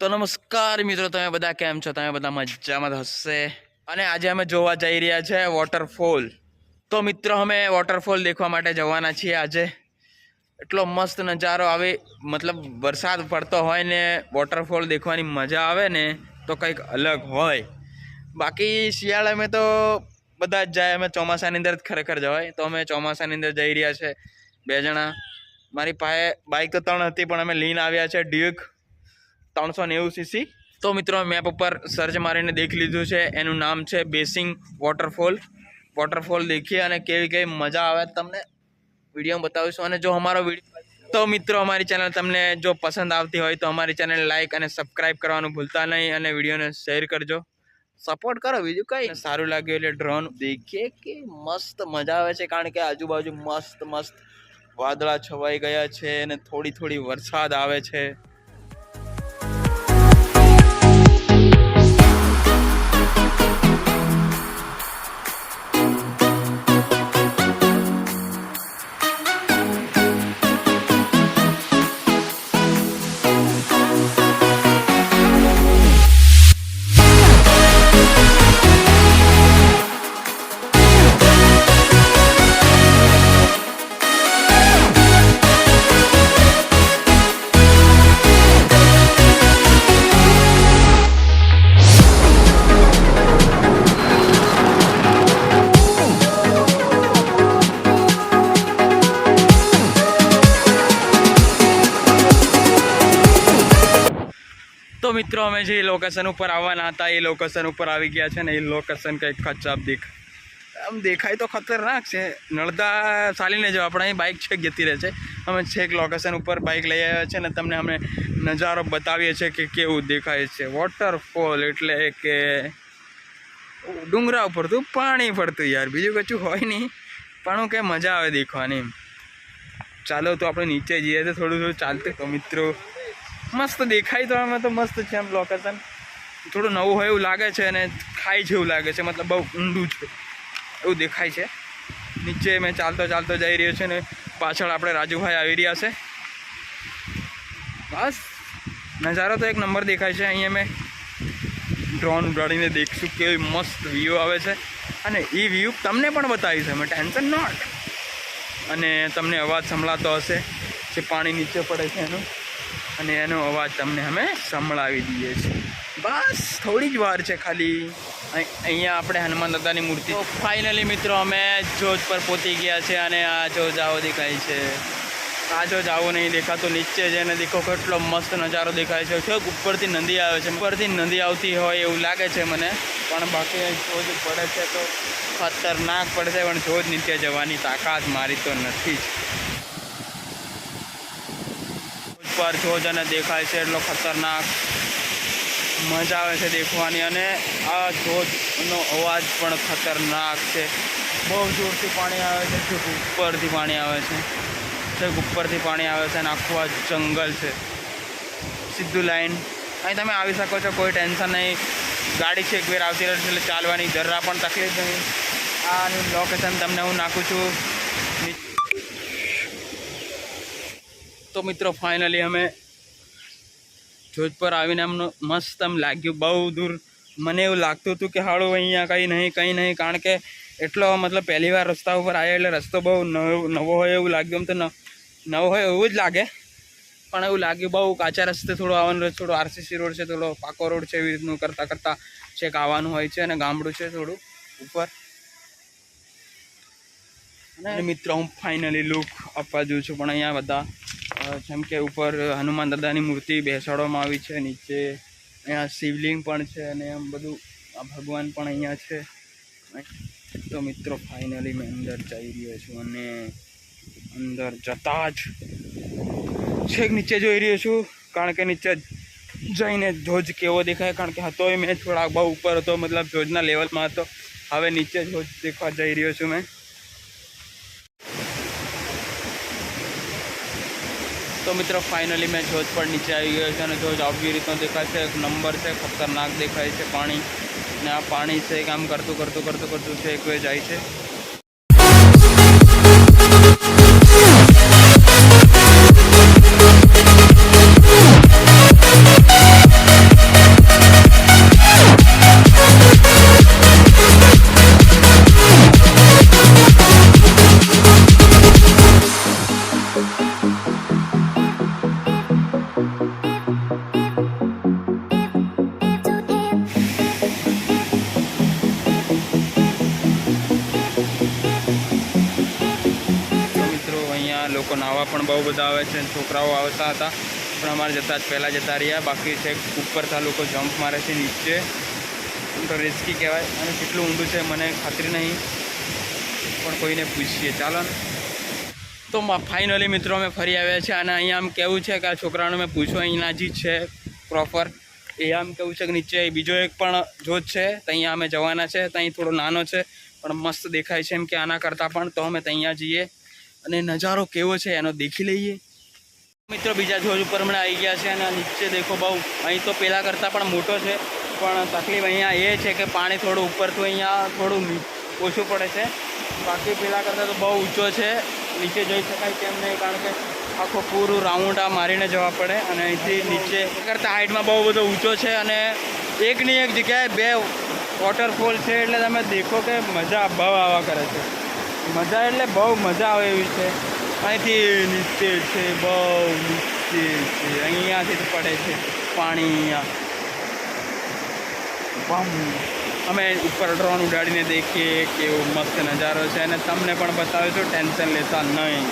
તો નમસ્કાર મિત્રો, તમે બધા કેમ છો? તમે બધા મજામાં હસશે અને આજે અમે જોવા જઈ રહ્યા છે વોટરફોલ તો મિત્રો, અમે વોટરફોલ દેખવા માટે જવાના છીએ આજે. એટલો મસ્ત નજારો આવે, મતલબ વરસાદ પડતો હોય ને વોટરફોલ દેખવાની મજા આવે ને, તો કંઈક અલગ હોય. બાકી શિયાળામાં તો બધા જ જાય, અમે ચોમાસાની અંદર જ ખરેખર જવાય. તો અમે ચોમાસાની અંદર જઈ રહ્યા છે બે જણા. મારી પાસે બાઇક તો ત્રણ હતી, પણ અમે લીન આવ્યા છે ડ્યુક ત્રણસો નેવું સીસી તો મિત્રો મેપ ઉપર સર્ચ મારીને દેખી લીધું છે. એનું નામ છે બેસિંગ વોટરફોલ વોટરફોલ દેખીએ અને કેવી કેવી મજા આવે તમને વીડિયો બતાવીશું. અને જો અમારો વીડિયો તો મિત્રો, અમારી ચેનલ તમને જો પસંદ આવતી હોય તો અમારી ચેનલ લાઇક અને સબસ્ક્રાઈબ કરવાનું ભૂલતા નહીં અને વિડીયોને શેર કરજો. સપોર્ટ કરો બીજું કંઈ. સારું લાગ્યું એટલે ડ્રોન દેખીએ કે મસ્ત મજા આવે છે. કારણ કે આજુબાજુ મસ્ત મસ્ત વાદળા છવાઈ ગયા છે અને થોડી થોડી વરસાદ આવે છે. તો મિત્રો, અમે જે લોકેશન ઉપર આવવાના હતા, એ લોકેશન ઉપર આવી ગયા છે ને એ લોકેશન કંઈક ખચાબ દેખ આમ દેખાય તો ખતરનાક છે. નળદા ચાલીને જો આપણે અહીં બાઇક છેક જતી રહે છે. અમે છેક લોકેશન ઉપર બાઇક લઈ આવ્યા છે ને તમને અમે નજારો બતાવીએ છીએ કે કેવું દેખાય છે. વોટરફોલ એટલે કે ડુંગરા ઉપર તું પાણી પડતું યાર. બીજું કશું હોય નહીં. પણ કે મજા આવે દેખવાની. ચાલો તો આપણે નીચે જઈએ તો થોડું થોડું ચાલતું. તો મિત્રો મસ્ત દેખાય તો આમાં તો મસ્ત છે આમ લોકેશન થોડું નવું હોય એવું લાગે છે અને ખાઈ જેવું લાગે છે, મતલબ બહુ ઊંડું છે. એવું દેખાય છે. નીચે મેં ચાલતો ચાલતો જઈ રહ્યો છે ને પાછળ આપણે રાજુભાઈ આવી રહ્યા છે. બસ. નજારો તો એક નંબર દેખાય છે. અહીંયા મેં ડ્રોન ઉડાડીને દેખશું કેવી મસ્ત વ્યૂ આવે છે. અને એ વ્યૂ તમને પણ બતાવીશ અમે ટેન્શન નોટ અને તમને અવાજ સંભળાતો હશે. જે પાણી નીચે પડે છે એનું. અને એનો અવાજ તમને અમે સંભળાવી દઈએ છીએ. બસ થોડી જ વાર છે ખાલી. અહીં- અહીંયા આપણે હનુમાન દાદાની મૂર્તિ. ફાઇનલી મિત્રો અમે જોજ પર પહોંચી ગયા છે અને આ જો જાઓ દેખાય છે. આ જો જાવો નહીં દેખાતો નીચે છે અને દેખો કેટલો મસ્ત નજારો દેખાય છે. છેક ઉપરથી નદી આવે છે. ઉપરથી નદી આવતી હોય એવું લાગે છે મને. પણ બાકી જોજ પડે છે તો ખતરનાક પડશે પણ જોજ નીચે જવાની તાકાત મારી તો નથી જ. ઉપર જોજ અને દેખાય છે એટલો ખતરનાક મજા આવે છે દેખવાની. અને આ જોજનો અવાજ પણ ખતરનાક છે. બહુ જોરથી પાણી આવે છે છેક ઉપરથી પાણી આવે છે. છેક ઉપરથી પાણી આવે છે અને આખું આ જંગલ છે. સીધું લાઈન. અહીં તમે આવી શકો છો, કોઈ ટેન્શન નહીં. ગાડી છે, એક વેર આવતી રહે છે એટલે ચાલવાની જરા પણ તકલીફ નહીં. આનું લોકેશન તમને હું નાખું છું. તો મિત્રો ફાઇનલી અમે જોધપુર આવીને અમને મસ્ત એમ લાગ્યું. બહુ દૂર મને એવું લાગતું હતું કે હાળું અહીંયા કંઈ નહીં કંઈ નહીં, કારણ કે એટલો મતલબ પહેલી વાર રસ્તા ઉપર આવ્યા એટલે રસ્તો બહુ નવો હોય એવું લાગ્યું. એમ તો નવો હોય એવું જ લાગે. પણ એવું લાગ્યું બહુ કાચા રસ્તે થોડો આવવાનું થોડો આરસીસી રોડ છે, થોડો પાકો રોડ છે એવી રીતનું કરતાં કરતાં છેક આવવાનું હોય છે અને ગામડું છે થોડું ઉપર. અને મિત્રો, હું ફાઇનલી લુક આપવા જઉં છું, પણ અહીંયા બધા જેમ કે ઉપર હનુમાન દાદાની મૂર્તિ બેસાડવામાં આવી છે, નીચે અહીંયા શિવલિંગ પણ છે અને એમ બધું, આ ભગવાન પણ અહીંયા છે. તો મિત્રો ફાઇનલી મેં અંદર જઈ રહ્યો છું અને અંદર જતા જ છેક નીચે જોઈ રહ્યો છું, કારણ કે નીચે જઈને ધોજ કેવો દેખાય, કારણ કે હતો મેં થોડા બહુ ઉપર હતો, મતલબ ધોજના લેવલમાં હતો. હવે નીચે ધોજ દેખવા જઈ રહ્યો છું મેં. તો મિત્રો ફાઇનલી મેં જોજ પર નીચે આવી ગયો છે અને જોજ આવી રીતનો દેખાય છે, એક નંબર છે, ખતરનાક દેખાય છે પાણી. અને આ પાણી છે કામ કરતું કરતું કરતું કરતું છે, એક વે જાય છે. લોકો નાહવા પણ બહુ બધા આવે છે છોકરાઓ આવતા હતા. પણ અમારે જતા જ પહેલાં જતા રહ્યા. બાકી છે ઉપરથી લોકો જમ્પ મારે છે નીચે. તો રિસ્કી કહેવાય. અને કેટલું ઊંડું છે મને ખાતરી નહીં. પણ કોઈને પૂછીએ. ચાલો ને. તો ફાઇનલી મિત્રો અમે ફરી આવ્યા છે અને અહીંયા આમ કેવું છે કે આ છોકરાઓને મેં પૂછ્યું અહીંના જ છે પ્રોપર એ આમ કેવું છે કે નીચે. બીજો એક પણ જોત છે. ત્યાં અમે જવાના છે. ત્યાં થોડો નાનો છે. પણ મસ્ત દેખાય છે એમ કે આના કરતાં પણ. તો અમે ત્યાં જઈએ. અને નજારો કેવો છે એનો દેખી લઈએ. મિત્રો, બીજા જોજ ઉપર હમણાં આવી ગયા છે અને નીચે દેખો બહુ, અહીં તો પહેલાં કરતાં પણ મોટો છે. પણ તકલીફ અહીંયા એ છે કે પાણી થોડું ઉપરથી અહીંયા થોડું ઓછું પડે છે. બાકી પહેલાં કરતાં તો બહુ ઊંચો છે. નીચે જઈ શકાય તેમ નહીં, કારણ કે આખો પૂરું રાઉન્ડ આ મારીને જવા પડે અને અહીંથી નીચે કરતાં હાઇટમાં બહુ બધો ઊંચો છે અને એકની એક જગ્યાએ બે વોટરફોલ છે, એટલે તમે દેખો કે મજા બહુ આવા કરે છે. મજા એટલે બહુ મજા આવે એવી છે. અહીંથી નીચે છે બહુ નીચે છે. અહીંયાથી જ પડે છે પાણી અહીંયા. બમ અમે ઉપર ડ્રોન ઉડાડીને દેખીએ કેવો મસ્ત નજારો છે. અને તમને પણ બતાવીશું ટેન્શન લેતા નહીં.